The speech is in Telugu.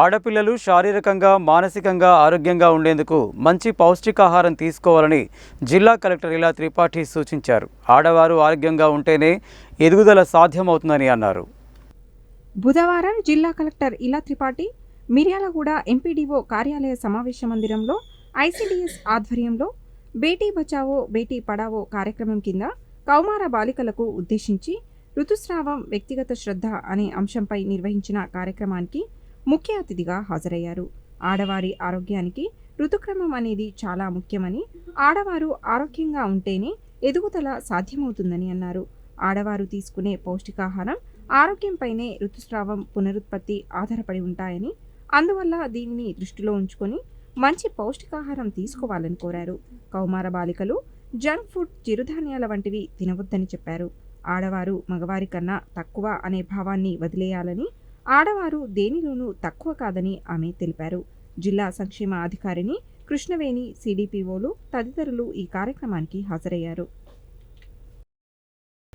ఆడపిల్లలు శారీరకంగా మానసికంగా ఆరోగ్యంగా ఉండేందుకు మంచి పౌష్టికాహారం తీసుకోవాలని జిల్లా కలెక్టర్ ఇలా త్రిపాఠి సూచించారు. ఆడవారు ఆరోగ్యంగా ఉంటేనే ఎదుగుదల సాధ్యమవుతుందని అన్నారు. బుధవారం జిల్లా కలెక్టర్ ఇలా త్రిపాఠి మిర్యాలగూడ ఎంపీడీఓ కార్యాలయ సమావేశ మందిరంలో ఐసీడీఎస్ ఆధ్వర్యంలో బేటీ బచావో బేటీ పడావో కార్యక్రమం కింద కౌమార బాలికలకు ఉద్దేశించి ఋతుస్రావం వ్యక్తిగత శ్రద్ధ అనే అంశంపై నిర్వహించిన కార్యక్రమానికి ముఖ్య అతిథిగా హాజరయ్యారు. ఆడవారి ఆరోగ్యానికి ఋతుక్రమం అనేది చాలా ముఖ్యమని ఆడవారు ఆరోగ్యంగా ఉంటేనే ఎదుగుదల సాధ్యమవుతుందని అన్నారు. ఆడవారు తీసుకునే పౌష్టికాహారం ఆరోగ్యంపైనే ఋతుస్రావం పునరుత్పత్తి ఆధారపడి ఉంటాయని అందువల్ల దీనిని దృష్టిలో ఉంచుకొని మంచి పౌష్టికాహారం తీసుకోవాలని కోరారు. కౌమార బాలికలు జంక్ ఫుడ్ చిరుధాన్యాల వంటివి తినవద్దని చెప్పారు. ఆడవారు మగవారి కన్నా తక్కువ అనే భావాన్ని వదిలేయాలని ఆడవారు దేనిలోనూ తక్కువ కాదని ఆమె తెలిపారు. జిల్లా సంక్షేమ అధికారిని కృష్ణవేణి సిడిపిఓలు తదితరులు ఈ కార్యక్రమానికి హాజరయ్యారు.